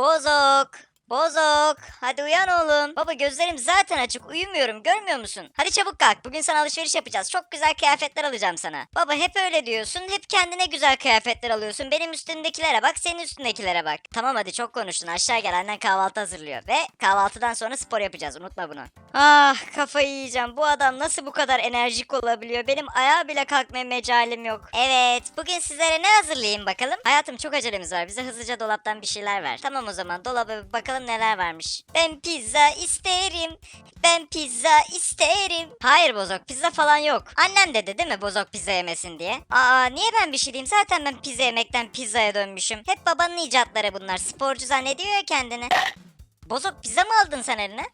Bozok. Bozok. Hadi uyan oğlum. Baba gözlerim zaten açık. Uyumuyorum. Görmüyor musun? Hadi çabuk kalk. Bugün sana alışveriş yapacağız. Çok güzel kıyafetler alacağım sana. Baba hep öyle diyorsun. Hep kendine güzel kıyafetler alıyorsun. Benim üstündekilere bak. Senin üstündekilere bak. Tamam hadi çok konuştun. Aşağı gel. Annen kahvaltı hazırlıyor. Ve kahvaltıdan sonra spor yapacağız. Unutma bunu. Ah kafayı yiyeceğim. Bu adam nasıl bu kadar enerjik olabiliyor? Benim ayağa bile kalkmaya mecalim yok. Evet. Bugün sizlere ne hazırlayayım bakalım? Hayatım çok acelemiz var. Bize hızlıca dolaptan bir şeyler ver. Tamam o zaman dolaba bir bakalım neler varmış. Ben pizza isterim. Ben pizza isterim. Hayır bozok pizza falan yok. Annem dedi değil mi bozok pizza yemesin diye. Aa niye ben bir şey diyeyim? Zaten ben pizza yemekten pizzaya dönmüşüm. Hep babanın icatları bunlar. Sporcu zannediyor ya kendini. Bozok pizza mı aldın sen eline?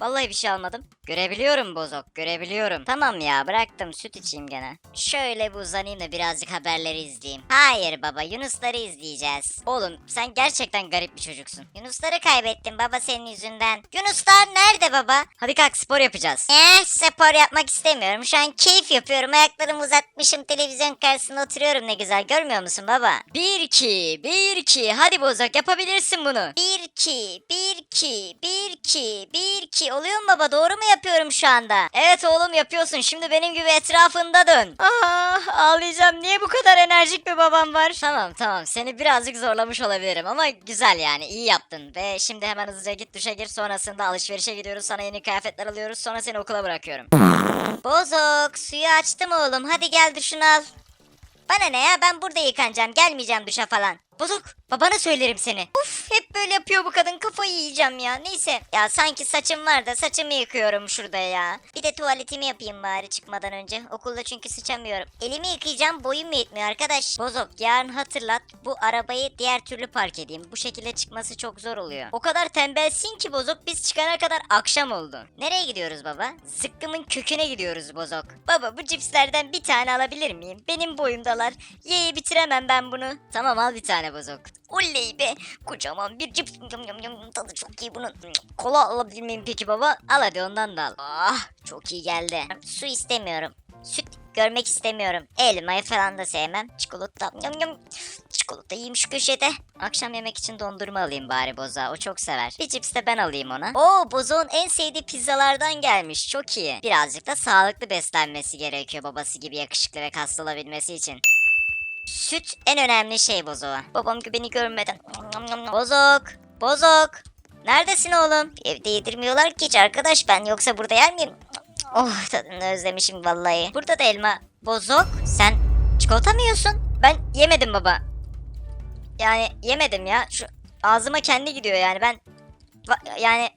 Vallahi bir şey almadım. Görebiliyorum bozok görebiliyorum. Tamam ya bıraktım süt içeyim gene. Şöyle bir uzanayım da birazcık haberleri izleyeyim. Hayır baba Yunusları izleyeceğiz. Oğlum sen gerçekten garip bir çocuksun. Yunusları kaybettim baba senin yüzünden. Yunuslar nerede baba? Hadi kalk spor yapacağız. Eee spor yapmak istemiyorum. Şu an keyif yapıyorum. Ayaklarımı uzatmışım televizyon karşısında oturuyorum ne güzel. Görmüyor musun baba? 1-2 1-2 hadi bozok yapabilirsin bunu. 1-2 1-2 1-2 1-2 oluyor mu baba doğru mu yapıyorum şu anda? Evet oğlum yapıyorsun şimdi benim gibi etrafında dön. Ah ağlayacağım niye bu kadar enerjik bir babam var? Tamam tamam seni birazcık zorlamış olabilirim ama güzel yani iyi yaptın. Ve şimdi hemen hızlıca git duşa gir sonrasında alışverişe gidiyoruz sana yeni kıyafetler alıyoruz sonra seni okula bırakıyorum. Bozok suyu açtım oğlum hadi gel duşunu al. Bana ne ya ben burada yıkanacağım gelmeyeceğim duşa falan. Bozuk babana söylerim seni. Uf hep böyle yapıyor bu kadın kafayı yiyeceğim ya. Neyse ya sanki saçım var da saçımı yıkıyorum şurada ya. Bir de tuvaletimi yapayım bari çıkmadan önce. Okulda çünkü sıçamıyorum. Elimi yıkayacağım boyum yetmiyor arkadaş. Bozok yarın hatırlat bu arabayı diğer türlü park edeyim. Bu şekilde çıkması çok zor oluyor. O kadar tembelsin ki Bozok biz çıkana kadar akşam oldu. Nereye gidiyoruz baba? Zıkkımın köküne gidiyoruz Bozok. Baba bu cipslerden bir tane alabilir miyim? Benim boyumdalar. Yeyi bitiremem ben bunu. Tamam al bir tane Bozok. Oley be. Kocaman bir cips. Yum yum yum. Tadı çok iyi bunun. Kola alabilir miyim peki baba? Al hadi ondan da al. Ah çok iyi geldi. Su istemiyorum. Süt görmek istemiyorum. Elmayı falan da sevmem. Çikolata. Yum yum. Çikolata yiyeyim şu köşede. Akşam yemek için dondurma alayım bari Boza. O çok sever. Bir cips de ben alayım ona. Oo Bozo'nun en sevdiği pizzalardan gelmiş. Çok iyi. Birazcık da sağlıklı beslenmesi gerekiyor babası gibi yakışıklı ve kaslı olabilmesi için. Süt en önemli şey Bozok'a. Babam beni görmeden. Bozok. Bozok. Neredesin oğlum? Evde yedirmiyorlar ki hiç arkadaş ben yoksa burada yer miyim? Oh tadını özlemişim vallahi. Burada da elma. Bozok sen çikolata mı yiyorsun? Ben yemedim baba. Yani yemedim ya. Şu ağzıma kendi gidiyor yani ben yani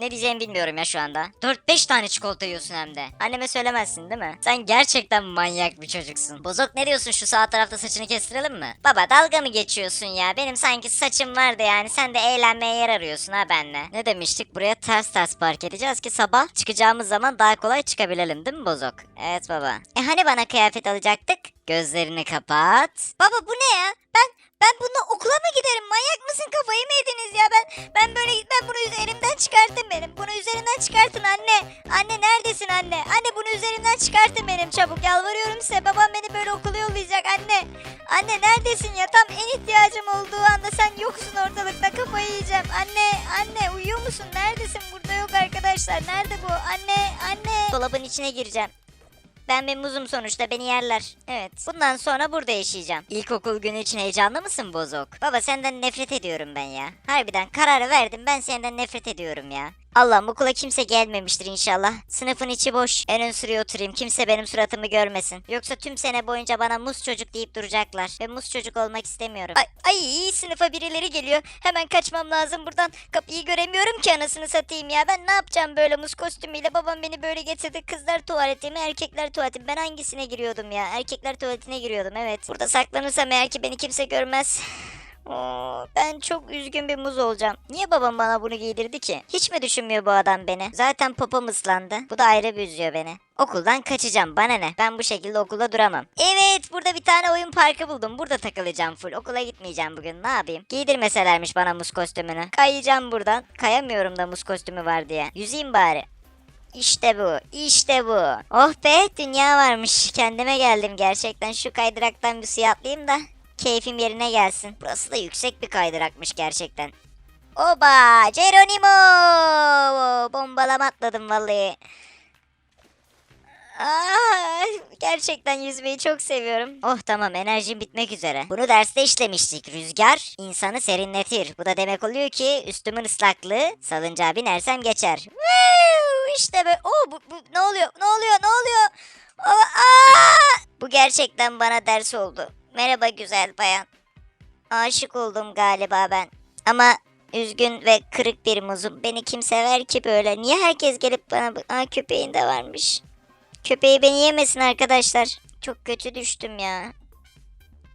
ne diyeceğimi bilmiyorum ya şu anda. 4-5 tane çikolata yiyorsun hem de. Anneme söylemezsin değil mi? Sen gerçekten manyak bir çocuksun. Bozok ne diyorsun şu sağ tarafta saçını kestirelim mi? Baba dalga mı geçiyorsun ya? Benim sanki saçım vardı yani. Sen de eğlenmeye yer arıyorsun ha benle. Ne demiştik? Buraya ters ters park edeceğiz ki sabah çıkacağımız zaman daha kolay çıkabilelim değil mi Bozok? Evet baba. E hani bana kıyafet alacaktık? Gözlerini kapat. Baba bu ne ya? Ben anne. Neredesin anne? Anne bunu üzerimden çıkartın benim çabuk. Yalvarıyorum size. Babam beni böyle okula yollayacak anne. Anne neredesin ya? Tam en ihtiyacım olduğu anda sen yoksun ortalıkta. Kafayı yiyeceğim. Anne, anne uyuyor musun? Neredesin? Burada yok arkadaşlar. Nerede bu? Anne, anne. Dolabın içine gireceğim. Ben bir muzum sonuçta beni yerler. Evet. Bundan sonra burada yaşayacağım. İlkokul günü için heyecanlı mısın Bozok? Baba senden nefret ediyorum ben ya. Harbiden kararı verdim ben senden nefret ediyorum ya. Allah'ım okula kimse gelmemiştir inşallah. Sınıfın içi boş. En ön sıraya oturayım. Kimse benim suratımı görmesin. Yoksa tüm sene boyunca bana muz çocuk deyip duracaklar. Ve muz çocuk olmak istemiyorum. Ay, ay sınıfa birileri geliyor. Hemen kaçmam lazım buradan. Kapıyı göremiyorum ki anasını satayım ya. Ben ne yapacağım böyle muz kostümüyle? Babam beni böyle getirdi. Kızlar tuvaleti mi erkekler tuvaleti mi? Ben hangisine giriyordum ya? Erkekler tuvaletine giriyordum evet. Burada saklanırsam eğer ki beni kimse görmez. Oo, ben çok üzgün bir muz olacağım. Niye babam bana bunu giydirdi ki? Hiç mi düşünmüyor bu adam beni? Zaten popom ıslandı. Bu da ayrı bir üzüyor beni. Okuldan kaçacağım. Bana ne? Ben bu şekilde okulda duramam. Evet burada bir tane oyun parkı buldum. Burada takılacağım full. Okula gitmeyeceğim bugün. Ne yapayım? Giydirmeselermiş bana muz kostümünü. Kayacağım buradan. Kayamıyorum da muz kostümü var diye. Yüzeyim bari. İşte bu, işte bu. Oh be, dünya varmış. Kendime geldim gerçekten. Şu kaydıraktan bir suya atlayayım da. Keyfim yerine gelsin. Burası da yüksek bir kaydırakmış gerçekten. Oba Geronimo! Bombalama atladım vallahi. Aa, gerçekten yüzmeyi çok seviyorum. Oh tamam enerjim bitmek üzere. Bunu derste işlemiştik. Rüzgar insanı serinletir. Bu da demek oluyor ki üstümün ıslaklığı salıncağa binersem geçer. Woo! İşte be. Oh bu, bu ne oluyor? Ne oluyor? Ne oluyor? Aa! Bu gerçekten bana ders oldu. Merhaba güzel bayan. Aşık oldum galiba ben. Ama üzgün ve kırık bir muzum. Beni kim sever ki böyle? Niye herkes gelip bana... Aa köpeğin de varmış. Köpeği beni yemesin arkadaşlar. Çok kötü düştüm ya.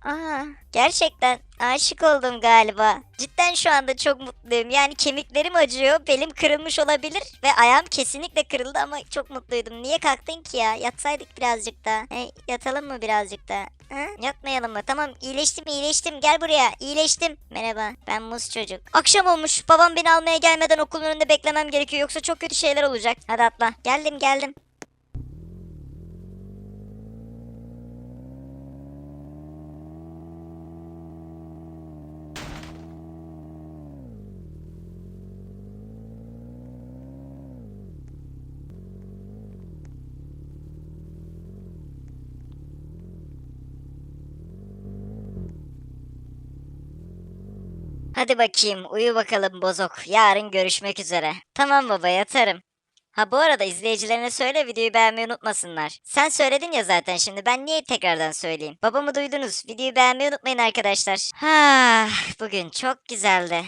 Aa, gerçekten aşık oldum galiba. Cidden şu anda çok mutluyum. Yani kemiklerim acıyor, belim kırılmış olabilir ve ayağım kesinlikle kırıldı ama çok mutluydum. Niye kalktın ki ya? Yatsaydık birazcık daha. He, yatalım mı birazcık daha? Ha? Yatmayalım mı? Tamam iyileştim iyileştim gel buraya iyileştim. Merhaba ben muz çocuk. Akşam olmuş babam beni almaya gelmeden okulun önünde beklemem gerekiyor yoksa çok kötü şeyler olacak. Hadi atla. Geldim geldim. Hadi bakayım uyu bakalım bozok. Yarın görüşmek üzere. Tamam baba yatarım. Ha bu arada izleyicilerine söyle videoyu beğenmeyi unutmasınlar. Sen söyledin ya zaten şimdi ben niye tekrardan söyleyeyim. Babamı duydunuz. Videoyu beğenmeyi unutmayın arkadaşlar. Ha bugün çok güzeldi.